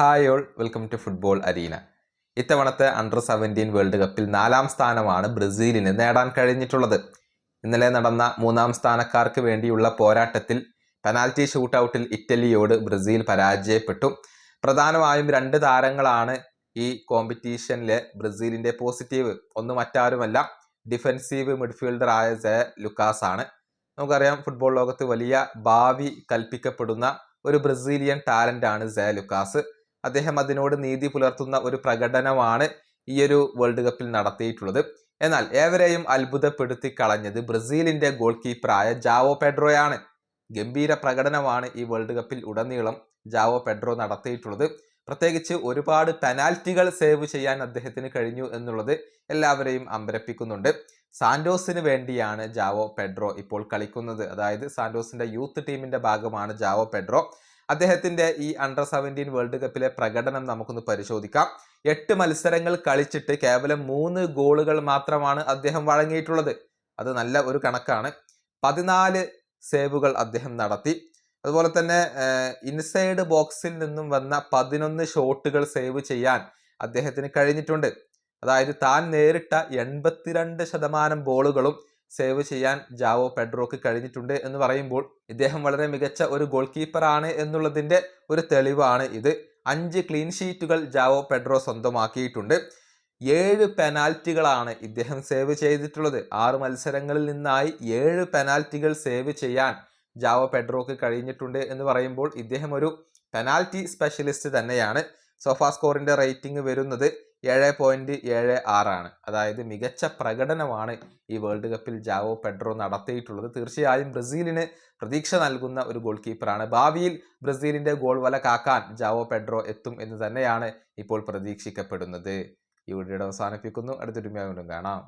Hi all welcome to football arena. ഇത്തവണത്തെ under seventeen world കപ്പിൽ നാലാം സ്ഥാനമാണ് ബ്രസീലിന് നേടാൻ കഴിഞ്ഞിട്ടുള്ളത്. ഇന്നലെ നടന്ന മൂന്നാം സ്ഥാനക്കാർക്ക് വേണ്ടിയുള്ള പോരാട്ടത്തിൽ പെനാൽറ്റി ഷൂട്ടൗട്ടിൽ ഇറ്റലിയോട് ബ്രസീൽ പരാജയപ്പെട്ടു. പ്രധാനമായും രണ്ട് താരങ്ങളാണ് ഈ കോമ്പറ്റീഷനിലെ ബ്രസീലിന്റെ പോസിറ്റീവ്. ഒന്ന് മറ്റാരുമല്ല ഡിഫൻസീവ് മിഡ്ഫീൽഡർ ആയ ജെ ലുക്കാസ് ആണ് നമുക്കറിയാം ഫുട്ബോൾ ലോകത്ത് വലിയ ഭാവി കൽപ്പിക്കപ്പെടുന്ന ഒരു ബ്രസീലിയൻ ടാലന്റ് ആണ് ജെ ലുക്കാസ്. അദ്ദേഹം അതിനോട് നീതി പുലർത്തുന്ന ഒരു പ്രകടനമാണ് ഈ ഒരു വേൾഡ് കപ്പിൽ നടത്തിയിട്ടുള്ളത്. എന്നാൽ ഏവരെയും അത്ഭുതപ്പെടുത്തി കളഞ്ഞത് ബ്രസീലിന്റെ ഗോൾ കീപ്പറായ ജാവോ പെഡ്രോയാണ്. ഗംഭീര പ്രകടനമാണ് ഈ വേൾഡ് കപ്പിൽ ഉടനീളം ജാവോ പെഡ്രോ നടത്തിയിട്ടുള്ളത്. പ്രത്യേകിച്ച് ഒരുപാട് പെനാൽറ്റികൾ സേവ് ചെയ്യാൻ അദ്ദേഹത്തിന് കഴിഞ്ഞു എന്നുള്ളത് എല്ലാവരെയും അമ്പരപ്പിക്കുന്നുണ്ട്. സാന്റോസിന് വേണ്ടിയാണ് ജാവോ പെഡ്രോ ഇപ്പോൾ കളിക്കുന്നത്. അതായത് സാന്റോസിന്റെ യൂത്ത് ടീമിന്റെ ഭാഗമാണ് ജാവോ പെഡ്രോ. അദ്ദേഹത്തിന്റെ ഈ അണ്ടർ സെവന്റീൻ വേൾഡ് കപ്പിലെ പ്രകടനം നമുക്കൊന്ന് പരിശോധിക്കാം. എട്ട് മത്സരങ്ങൾ കളിച്ചിട്ട് കേവലം മൂന്ന് ഗോളുകൾ മാത്രമാണ് അദ്ദേഹം വഴങ്ങിയിട്ടുള്ളത്. അത് നല്ല ഒരു കണക്കാണ്. പതിനാല് സേവുകൾ അദ്ദേഹം നടത്തി. അതുപോലെ തന്നെ ഇൻസൈഡ് ബോക്സിൽ നിന്നും വന്ന പതിനൊന്ന് ഷോട്ടുകൾ സേവ് ചെയ്യാൻ അദ്ദേഹത്തിന് കഴിഞ്ഞിട്ടുണ്ട്. അതായത് താൻ നേരിട്ട എൺപത്തിരണ്ട് ശതമാനം ബോളുകളും സേവ് ചെയ്യാൻ ജാവോ പെഡ്രോക്ക് കഴിഞ്ഞിട്ടുണ്ട് എന്ന് പറയുമ്പോൾ ഇദ്ദേഹം വളരെ മികച്ച ഒരു ഗോൾ കീപ്പറാണ് എന്നുള്ളതിന്റെ ഒരു തെളിവാണ് ഇത്. അഞ്ച് ക്ലീൻ ഷീറ്റുകൾ ജാവോ പെഡ്രോ സ്വന്തമാക്കിയിട്ടുണ്ട്. ഏഴ് പെനാൽറ്റികളാണ് ഇദ്ദേഹം സേവ് ചെയ്തിട്ടുള്ളത്. ആറ് മത്സരങ്ങളിൽ നിന്നായി ഏഴ് പെനാൽറ്റികൾ സേവ് ചെയ്യാൻ ജാവോ പെഡ്രോക്ക് കഴിഞ്ഞിട്ടുണ്ട് എന്ന് പറയുമ്പോൾ ഇദ്ദേഹം ഒരു പെനാൽറ്റി സ്പെഷ്യലിസ്റ്റ് തന്നെയാണ്. സോഫാ സ്കോറിന്റെ റേറ്റിംഗ് വരുന്നത് ഏഴ് പോയിന്റ് ഏഴ് ആറാണ്. അതായത് മികച്ച പ്രകടനമാണ് ഈ വേൾഡ് കപ്പിൽ ജാവോ പെഡ്രോ നടത്തിയിട്ടുള്ളത്. തീർച്ചയായും ബ്രസീലിന് പ്രതീക്ഷ നൽകുന്ന ഒരു ഗോൾ കീപ്പറാണ് ഭാവിയിൽ ബ്രസീലിന്റെ ഗോൾ വല കാക്കാൻ ജാവോ പെഡ്രോ എത്തും എന്ന് തന്നെയാണ് ഇപ്പോൾ പ്രതീക്ഷിക്കപ്പെടുന്നത്. ഈ വീഡിയോയുടെ അവസാനിപ്പിക്കുന്നു. അടുത്തൊരു വീണ്ടും കാണാം.